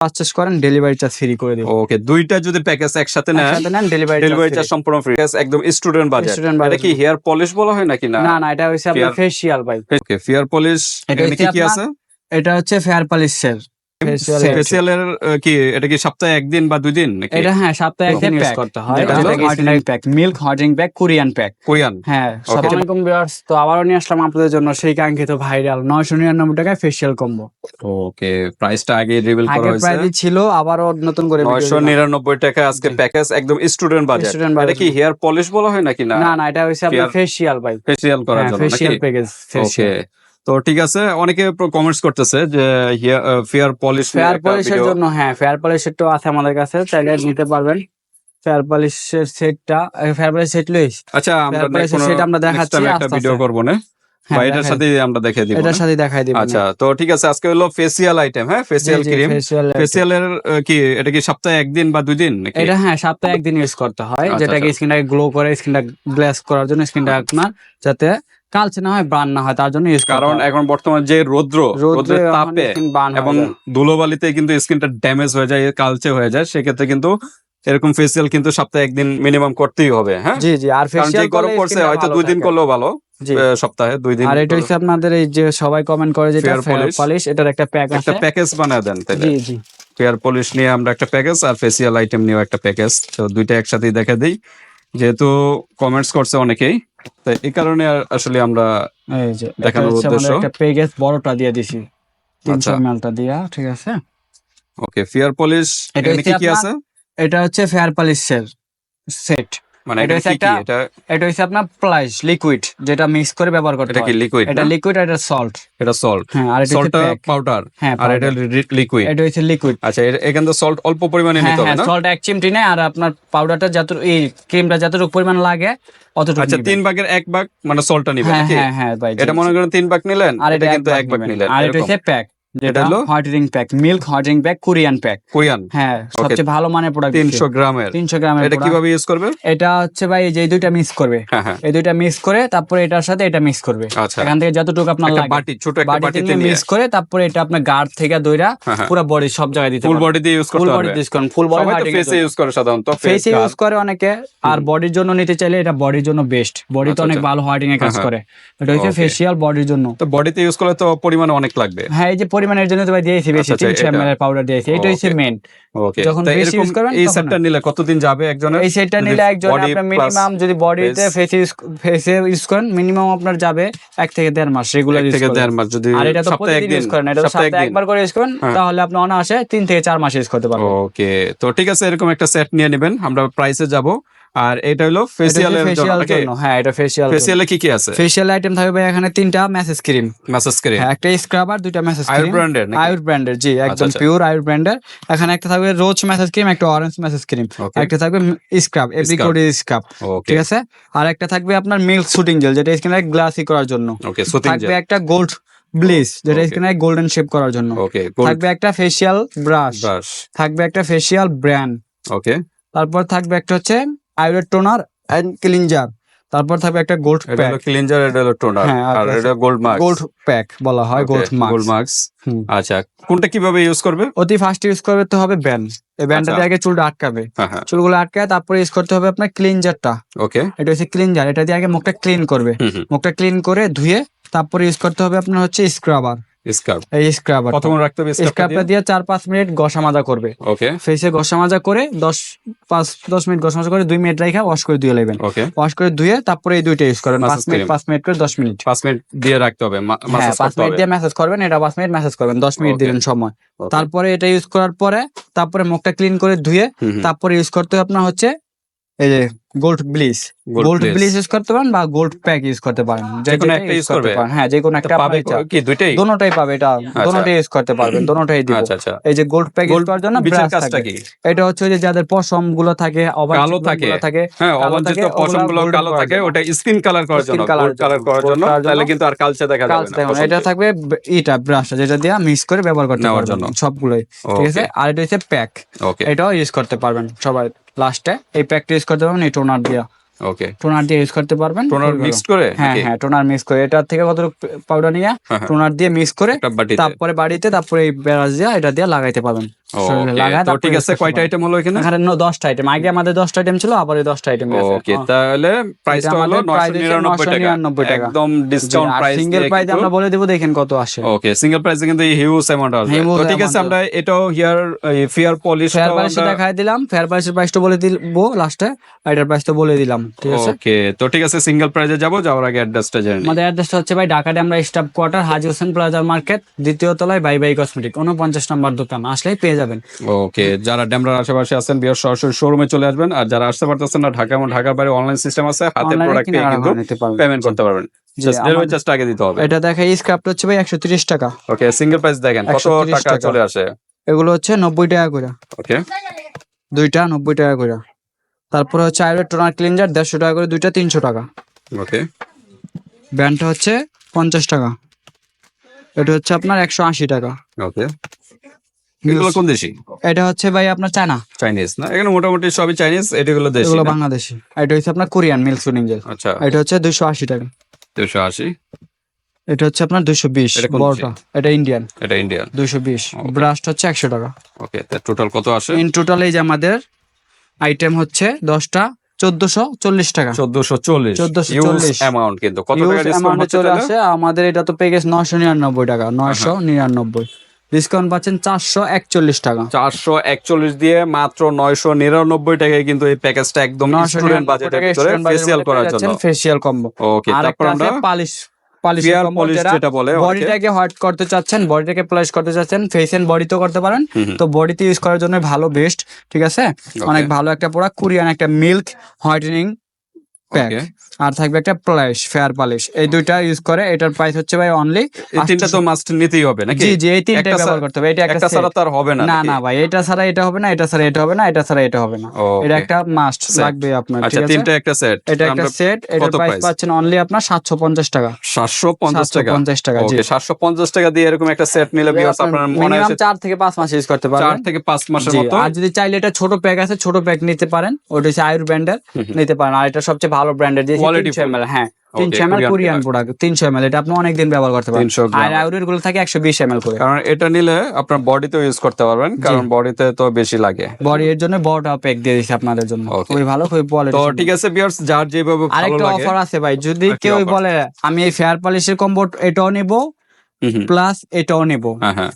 Purchase করেন delivery charge free করে দেব। ওকে দুইটা যদি প্যাকেজ একসাথে নেন একসাথে নেন ডেলিভারি ডেলিভারি চার্জ সম্পূর্ণ ফ্রি একদম স্টুডেন্ট বাজেট Student এটা কি হেয়ার পলিশ বলা হয় নাকি? না। না না এটা হচ্ছে আপনার ফেশিয়াল ভাই ওকে ফেয়ার পলিশ এটা এখানে কি কি আছে? এটা হচ্ছে ফেয়ার পলিশ set। ফেসিয়ালের কি এটা কি সপ্তাহে একদিন বা দুই দিন নাকি? এটা হ্যাঁ সপ্তাহে একদিন ইউজ করতে হয়। Pack milk pack Korean pack Korean হ্যাঁ আসসালামু আলাইকুম ভিউয়ার্স তো আবারও নিয়ে আসলাম আপনাদের জন্য সেই কাঙ্ক্ষিত ভাইরাল নয়শো নিরানব্বই টাকায় ফেসিয়াল কম্বো ওকে প্রাইসটা আগে রিভিল করা হয়েছে। প্রাইসই ছিল আবারও নতুন করে video নয়শো দিলাম। নিরানব্বই টাকা আজকে প্যাকেজ একদম স্টুডেন্ট বাজেট এটা কি হেয়ার পলিশ বলা হয় নাকি না? না না এটা হচ্ছে আপনার ফেসিয়াল ভাই ফেসিয়াল করার হ্যাঁ জন্য ফেসিয়াল প্যাকেজ ফেসিয়াল তো ঠিক আছে অনেকে কমেন্টস করতেছে যে ফেয়ার পলিশ ফেয়ার পলিশের জন্য হ্যাঁ ফেয়ার পলিশের তো আছে আমাদের কাছে চাইলে নিতে পারবেন। ফেয়ার পলিশের সেটটা ফেয়ার পলিশ সেট লইস আচ্ছা আমরা সেটা আমরা দেখাচ্ছি একটা ভিডিও করব না। বা হ্যাঁ, এটার সাথে আমরা দেখে দিব এটার সাথে দেখাই দিব। আচ্ছা তো ঠিক আছে আজকে হলো ফেসিয়াল আইটেম হ্যাঁ ফেসিয়াল ক্রিম ফেসিয়ালের কি এটা কি সপ্তাহে একদিন বা দুই দিন নাকি? এটা হ্যাঁ সপ্তাহে একদিন ইউজ করতে হয় আচ্ছা, যেটাকে আচ্ছা। স্কিনটাকে গ্লো করে স্কিনটা গ্লেস করার জন্য স্কিনটা আপনার যাতে কালচে না হয় ব্রান না হয় তার জন্য কারণ এখন বর্তমান যে রৌদ্র রৌদ্রের তাপে এবং ধুলোবালিতে কিন্তু স্কিনটা ড্যামেজ হয়ে যায় কালচে হয়ে যায় সেক্ষেত্রে কিন্তু এরকম ফেসিয়াল কিন্তু সপ্তাহে একদিন মিনিমাম করতেই হবে হ্যাঁ? জি জি আর ফেসিয়াল গরম পড়ছে হয়তো দুই দিন করলেও ভালো সপ্তাহে দুই দিন আর এটা হচ্ছে আপনাদের এই যে সবাই কমেন্ট করে যেটা পলিশ এটার একটা প্যাক একটা প্যাকেজ বানায় দেন তাহলে জি জি। ফেয়ার পলিশ নিয়ে আমরা একটা প্যাকেজ আর ফেসিয়াল আইটেম নিয়েও একটা প্যাকেজ তো দুইটা একসাথেই দেখা দিই। যেহেতু কমেন্টস করছে অনেকেই তাই এই কারণে আসলে আমরা এই যে দেখানোর উদ্দেশ্য। একটা প্যাকেজ বড়টা দিয়ে দিছি তিনশো আচ্ছা। এমএলটা দিয়া ঠিক আছে ওকে ফেয়ার পলিশ এটা এখানে কি কি আছে এটা হচ্ছে ফেয়ার পলিশের সেট মানে এটা হচ্ছে একটা- এটা হচ্ছে আপনার প্লাস লিকুইড যেটা মিক্স করে ব্যবহার করতে এটা কি লিকুইড এটা লিকুইড আর এটা সল্ট এটা সল্ট হ্যাঁ আর এটা হচ্ছে পাউডার হ্যাঁ আর এটা লিকুইড এটা হচ্ছে লিকুইড আচ্ছা এখান থেকে সল্ট অল্প পরিমাণে হ্যাঁ নিতে হবে হ্যাঁ না? সল্ট এক চিমটি নেয় আর আপনার পাউডারটা যত এই ক্রিমটা যতটুকু পরিমাণ লাগে অতটুকু আচ্ছা তিন ভাগের এক ভাগ মানে সল্টটা নিবেন হ্যাঁ হ্যাঁ ভাই এটা মনে করেন তিন ভাগ নিলেন? আর এটা কিন্তু এক ভাগ নিলেন আর এটা হচ্ছে প্যাক যেটা হলো? Pack milk pack Korean pack Korean হ্যাঁ সবচেয়ে ভালো মানের প্রোডাক্ট তিনশো গ্রামের। তিনশো গ্রামের এটা কীভাবে ইউজ করবে? এটা হচ্ছে ভাই এই যে দুইটা মিক্স করবে। হ্যাঁ হ্যাঁ। এই দুইটা মিক্স করে তারপরে এটার সাথে এটা মিক্স করবে। আচ্ছা। এখান থেকে যতটুকু আপনার লাগে। বাটি ছোট একটা বাটিতে মিক্স করে তারপরে এটা আপনার গার্ড থেকে দইরা হ্যাঁ, হ্যাঁ। পুরো বডি সব জায়গায় দিতে ফুল বডি দিয়ে ইউজ ফুল করতে পারবে। ইউজ করেন ফুল বডি ফেসে ইউজ করে সাধারণত ফেস ইউজ করে অনেকে আর বডির জন্য নিতে চাইলে এটা বডির জন্য বেস্ট বডি তো অনেক আচ্ছা। ভালো হোয়াইটিং এর কাজ হ্যাঁ, করে। এটা হচ্ছে. ফেসিয়াল বডির জন্য। তো বডিতে ইউজ করলে তো পরিমাণ অনেক লাগবে। হ্যাঁ এই যে পরিমাণের জন্য তো ভাই দিয়েছি বেশি আচ্ছা, আচ্ছা, তিনশো এটা- এমএল এর পাউডার দিয়েছি এটা হচ্ছে. মেন ওকে যখন বেশি use করবেন এই সেটটা নিলে কতদিন যাবে একজনের? এই সেটটা নিলে একজন আপনার মিনিমাম যদি বডিতে ফেস ইউজ ফেসে ইউজ করেন মিনিমাম আপনার যাবে এক থেকে দেড় মাস রেগুলার ইউজ থেকে করেন দেড় মাস যদি আর এটা তো সপ্তাহে প্রতিদিন ইউজ করেন এটা সপ্তাহে সপ্তাহে একবার করে ইউজ করেন হ্যাঁ। তাহলে আপনি অনায়াসে তিন থেকে চার মাস ইউজ করতে পারবেন। ওকে তো ঠিক আছে এরকম একটা সেট নিয়ে নেবেন। আমরা প্রাইসে যাব। আর এটা হলো ফেসিয়ালের জন্য ফেসিয়াল নাকি? জন্য হ্যাঁ এটা ফেসিয়াল ফেসিয়ালে কি কি আছে? ফেসিয়াল আইটেম থাকবে এখানে তিনটা মেসেজ ক্রিম মেসেজ করে হ্যাঁ একটা স্ক্রাবার দুইটা মেসেজ আয়ুর ক্রিম ব্র্যান্ডের আয়ুর ব্র্যান্ডের জি একদম আচ্ছা। পিওর আয়ুর ব্র্যান্ডের এখানে একটা থাকবে রোজ মেসেজ ক্রিম একটা অরেঞ্জ মেসেজ ক্রিম একটা থাকবে স্ক্রাব এপ্রিকোডি স্ক্রাব ঠিক আছে? আর একটা থাকবে আপনার মিল্ক শুটিং জেল যেটা স্কিনে গ্লাসি করার জন্য। ওকে থাকবে একটা গোল্ড ব্লিস যেটা. স্কিনে গোল্ডেন শেপ করার জন্য। ওকে থাকবে একটা ফেসিয়াল ব্রাশ ব্রাশ থাকবে একটা ফেসিয়াল ব্র্যান্ড ওকে তারপর থাকবে একটা হচ্ছে আয়ুরের টোনার এন্ড ক্লিনজার। তারপর থাকবে একটা গোল্ড প্যাক। ক্লিনজার এটা হলো টোনার। হ্যাঁ, আর এটা গোল্ড মার্কস গোল্ড প্যাক বলা হয় গোল্ড মার্ক গোল্ড মার্কস আচ্ছা কোনটা কীভাবে ইউজ করবে? অতি ফার্স্ট ইউজ করবে তো হবে ব্যান্ড এই ব্যান্ডটা আচ্ছা। দিয়ে আগে চুলটা আটকাবে। হ্যাঁ হ্যাঁ। চুলগুলো আটকায় তারপরে ইউজ করতে হবে আপনার ক্লিনজারটা। ওকে এটা হচ্ছে ক্লিনজার এটা দিয়ে আগে মুখটা ক্লিন করবে। মুখটা ক্লিন করে ধুয়ে তারপরে ইউজ করতে হবে আপনার হচ্ছে স্ক্রাবার স্কার্ফ এই স্ক্রাবার কতক্ষণ রাখতে হবে স্ক্রাবটা দিয়ে। চার পাঁচ মিনিট ঘষা মাজা করবে। ওকে। ফেসে ঘষা মাজা করে মিনিট ঘষা মাজা করে মিনিট রেখে ওয়াশ করে ধুয়ে নেবেন। ওকে। ওয়াশ করে ধুয়ে তারপরে এই দুইটা ইউজ করবেন মিনিট মিনিট করে দশ মিনিট। পাঁচ মিনিট দিয়ে রাখতে হবে হ্যাঁ মিনিট দিয়ে করবেন এটা পাঁচ মিনিট মেসেজ করবেন দশ মিনিট Okay. দিবেন সময়। তারপরে এটা ইউজ করার পরে তারপরে মুখটা ক্লিন করে ধুয়ে। তারপরে ইউজ করতে হবে আপনার হচ্ছে এই যে gold bleach gold. Bleach use করতে পারেন বা গোল্ড প্যাক ইউজ করতে পারেন। যে যেকোনো যেটা একটা use করতে পারেন। হ্যাঁ যে কোনো একটা পাবে পাবে কি দুইটাই? দোনোটাই পাবে এটা। দোনোটাই ইউজ করতে পারবেন দোনোটাই দিব। আচ্ছা আচ্ছা। এই যে গোল্ড প্যাক ইউজ করার জন্য ব্রাশ থাকে। কি? এটা হচ্ছে যে যাদের পশমগুলো থাকে কালো থাকে। থাকে হ্যাঁ অবাঞ্ছিত পশমগুলো কালো থাকে ওটা স্কিন কালার করার জন্য গোল্ড কালার করার জন্য। তাহলে কিন্তু আর কালচে দেখা যাবে না এটা থাকবে ইটা ব্রাশটা যেটা দিয়ে মিক্স করে ব্যবহার করতে পারবেন জন্য। সবগুলোই ঠিক আছে? আর এটা হচ্ছে প্যাক এটাও ইউজ করতে পারবেন সবাই। লাস্টে এই প্যাকটা ইউজ করতে পারবেন এই টোনার দিয়ে। ওকে টোনার দিয়ে ইউজ করতে পারবেন। টোনার মিক্স করে? হ্যাঁ হ্যাঁ টোনার মিক্স করে। এটার থেকে কত পাউডার নিয়ে? হ্যাঁ, হ্যাঁ। টোনার দিয়ে মিক্স করে তারপরে বাড়িতে তারপরে এই ব্রাশ দিয়ে এটা দিয়ে লাগাইতে পারবেন। তো ঠিক আছে কয়টা আইটেম হলো এখানে? এখানে ন- দশটা আইটেম আগে আমাদের দশটা আইটেম ছিল আবার এই দশটা আইটেম ওকে তাহলে প্রাইসটা হলো আমাদের price হচ্ছে 999 টাকা। একদম ডিসকাউন্ট প্রাইস সিঙ্গেল প্রাইস আমরা বলে দেবো দেখেন কত আসে। ওকে সিঙ্গেল প্রাইসে কিন্তু হিউজ অ্যামাউন্ট আসবে। তো ঠিক আছে আমরা এটাও হিয়ার ফিয়ার পলিশ ফেয়ার প্রাইসটা দেখাই দিলাম ফেয়ার প্রাইসের প্রাইসটা বলে দিবো লাস্টে এটার প্রাইসটা বলে দিলাম ঠিক আছে? ওকে তো ঠিক আছে সিঙ্গেল প্রাইসে যাব যাওয়ার আগে অ্যাড্রেসটা জেনে নিই। আমাদের অ্যাড্রেসটা হচ্ছে ভাই ঢাকাতে আমরা স্টাফ কোয়ার্টার হাজি হোসেন প্লাজার মার্কেট দ্বিতীয় তলায় বাই বাই কসমেটিক উনপঞ্চাশ নম্বর দোকান আসলে পেয়ে যাবেন। ওকে যারা ড্যামরার আশেপাশে আছেন বিয়ার সরাসরি শোরুমে চলে আসবেন। আর যারা আসতে পারতেছেন না ঢাকা এবং ঢাকার বাইরে অনলাইন সিস্টেম আছে হাতে প্রোডাক্ট পেয়ে কিন্তু। পেমেন্ট করতে পারবেন। আগে দিতে হবে। এটা দেখে স্ক্রাপটা হচ্ছে ভাই একশো তিরিশ টাকা। ওকে সিঙ্গেল প্রাইস দেখেন কত টাকা। চলে আসে? এগুলো হচ্ছে নব্বই টাকা করে। ওকে। দুইটা নব্বই টাকা করে। তারপরে হচ্ছে আয়ুর্বেদ টোনার ক্লিনজার দেড়শো টাকা করে দুইটা তিনশো টাকা। ওকে। ব্যান্ডটা হচ্ছে পঞ্চাশ টাকা। এটা হচ্ছে আপনার একশো আশি টাকা। ওকে। এগুলো কোন দেশি? এটা হচ্ছে ভাই আপনার চায়না। চাইনিজ না? এখানে মোটামুটি সবই চাইনিজ এটাগুলো দেশি এগুলো বাংলাদেশি। এটা হচ্ছে আপনার কোরিয়ান মিল্ক জেল আচ্ছা। এটা হচ্ছে দুইশো আশি টাকা। দুশো আশি? এটা হচ্ছে আপনার দুইশো বিশ এটা বড়টা। এটা ইন্ডিয়ান এটা ইন্ডিয়ান দুইশো বিশ। ব্রাশটা হচ্ছে একশো টাকা। ওকে টোটাল কত আসে? ইন টোটাল এই যে আমাদের আইটেম হচ্ছে দশটা চোদ্দশো চল্লিশ টাকা। চোদ্দশো চল্লিশ। 1440 অ্যামাউন্ট কিন্তু। কত টাকা চলে আসে? আমাদের এটা তো পেয়ে গেছে নশো নিরানব্বই টাকা নয়শো নিরানব্বই। ডিসকাউন্ট পাচ্ছেন চারশো একচল্লিশ টাকা। চারশো একচল্লিশ দিয়ে মাত্র নয়শো নিরানব্বই টাকায় কিন্তু এই প্যাকেজটা একদম স্টুডেন্ট বাজেটের ভিতরে ফেসিয়াল করার জন্য। ফেসিয়াল কম্বো ওকে আর তারপর আমরা পালিশ। বডিটাকে হোয়াইট করতে চাচ্ছেন বডিটাকে প্লাস করতে চাচ্ছেন ফেস এন্ড বডিতেও করতে পারেন। তো বডিতে ইউজ করার জন্য ভালো বেস্ট ঠিক আছে? অনেক ভালো একটা প্রোডাক্ট কোরিয়ান একটা মিল্ক হোয়াইটেনিং প্যাক আর থাকবে একটা প্লাস ফেয়ার পালিশ এই দুইটা ইউজ করে এটার প্রাইস হচ্ছে ভাই অনলি এই তিনটা তো মাস্ট নিতেই হবে নাকি? জি জি এই একটা ব্যবহার করতে হবে। এটা একটা ছাড়া তো আর হবে না না না ভাই এটা ছাড়া এটা হবে না এটা ছাড়া এটা হবে না এটা ছাড়া এটা হবে না। এটা একটা মাস্ট লাগবে আপনার আচ্ছা তিনটা একটা সেট এটা একটা সেট কত প্রাইস পাচ্ছেন অনলি আপনার সাতশো পঞ্চাশ টাকা। সাতশো পঞ্চাশ টাকা? 750 টাকা, জি। ওকে সাতশো পঞ্চাশ টাকা দিয়ে এরকম একটা সেট নিলে আপনার মনে আছে চার থেকে পাঁচ মাস ইউজ করতে পারবেন। থেকে পাঁচ মাসের মতো? আর যদি চাইলে এটা ছোট প্যাক আছে ছোট প্যাক নিতে পারেন। ওটা হচ্ছে আয়ুর ব্র্যান্ডের নিতে পারেন। আর এটা সবচেয়ে ভালো ব্র্যান্ডের যে Quality তিনশো এমএল হ্যাঁ তিনশো এমএল কোরিয়ান প্রোডাক্ট তিনশো এমএল এটা আপনি অনেকদিন ব্যবহার করতে পারেন আর আয়ুরেরগুলো থাকে একশো বিশ এমএল করে। কারণ এটা নিলে আপনার বডিতে ইউজ করতে পারবেন কারণ বডিতে তো বেশি লাগে। বডি এর জন্য বড়টা প্যাক দিয়ে আপনাদের জন্য। খুবই ভালো খুবই কোয়ালিটি তো ঠিক আছে বিয়ার্স যার যেভাবে ভালো আরেকটা অফার আছে ভাই যদি কেউ বলে আমি এই ফেয়ার পলিশের কম্বো এটাও নেব প্লাস এটাও নেব।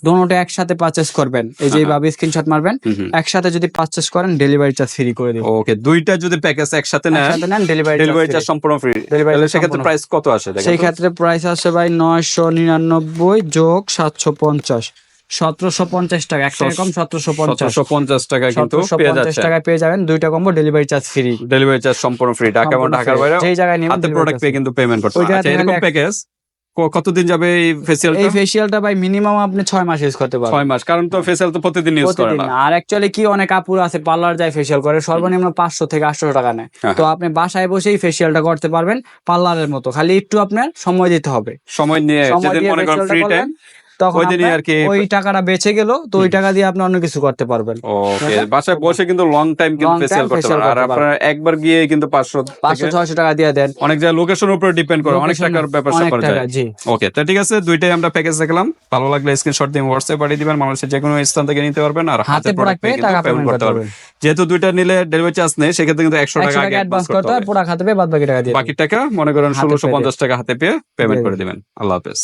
দুটোটা একসাথে পারচেস করবেন। এই যে এইভাবে স্ক্রিনশট মারবেন। একসাথে যদি পারচেস করেন ডেলিভারি চার্জ ফ্রি করে দিব। ওকে দুইটা যদি প্যাকেজ একসাথে নেন একসাথে নেন ডেলিভারি ডেলিভারি চার্জ সম্পূর্ণ ফ্রি তাহলে সেক্ষেত্রে প্রাইস কত আসে দেখেন সেই ক্ষেত্রে প্রাইস আসে ভাই নয়শো নিরানব্বই যোগ সাতশো পঞ্চাশ। সতেরোশো পঞ্চাশ টাকা একটা এরকম সতেরোশো পঞ্চাশ। 750 টাকা কিন্তু পেয়ে পঞ্চাশ টাকায় পেয়ে যাবেন দুইটা combo delivery charge free delivery charge সম্পূর্ণ ফ্রি ঢাকা এবং ঢাকার বাইরে যেই জায়গায় হাতে প্রোডাক্ট পেয়ে কিন্তু পেমেন্ট করতে। আচ্ছা এরকম প্যাকেজ কতদিন যাবে এই ফেসিয়ালটা এই ফেসিয়ালটা ভাই মিনিমাম আপনি ছয় মাস ইউজ করতে পারবেন। ছয় মাস কারণ তো ফেসিয়াল তো প্রতিদিন ইউজ করে না। আর অ্যাকচুয়ালি কি অনেক আপুর আছে পার্লার যায় ফেসিয়াল করে সর্বনিম্ন পাঁচশো থেকে আটশো টাকা নেয়। হ্যাঁ। তো আপনি বাসায় বসেই ফেসিয়ালটা করতে পারবেন পার্লারের মতো। খালি একটু আপনার সময় দিতে হবে। সময় নিয়ে যেদিন মনে করেন ফ্রি টাইম তখন আর কি- ওই টাকাটা বেঁচে গেল তো ওই টাকা দিয়ে আপনি অন্য কিছু করতে পারবেন। ওকে বাসায় বসে কিন্তু লং টাইম কিন্তু ফেসিয়াল করতে পারেন আর আপনার একবার গিয়ে কিন্তু পাঁচশো পাঁচশো ছয়শো টাকা দিয়ে দেন। অনেক জায়গায় লোকেশনের উপর ডিপেন্ড করে অনেক টাকার ব্যাপার স্যাপার যায়। ওকে তো ঠিক আছে দুইটাই আমরা প্যাকেজ দেখলাম। ভালো লাগলে স্ক্রিনশট দিয়ে হোয়াটসঅ্যাপ পাঠিয়ে দিবেন মানুষের যে কোনো স্থান থেকে নিতে পারবেন আর হাতে প্রোডাক্ট পেয়ে টাকা পেমেন্ট করতে পারবেন। পারবেন। যেহেতু দুইটা নিলে ডেলিভারি চার্জ নেই সেক্ষেত্রে কিন্তু একশো একশো টাকা টাকা আগে অ্যাডভান্স করতে হয় প্রোডাক্ট হাতে পেয়ে বাদ বাকি টাকা দিয়ে বাকি টাকা মনে করেন হাতে ষোলোশো পেয়ে পঞ্চাশ টাকা হাতে পেয়ে পেমেন্ট করে দিবেন। আল্লাহ হাফেজ।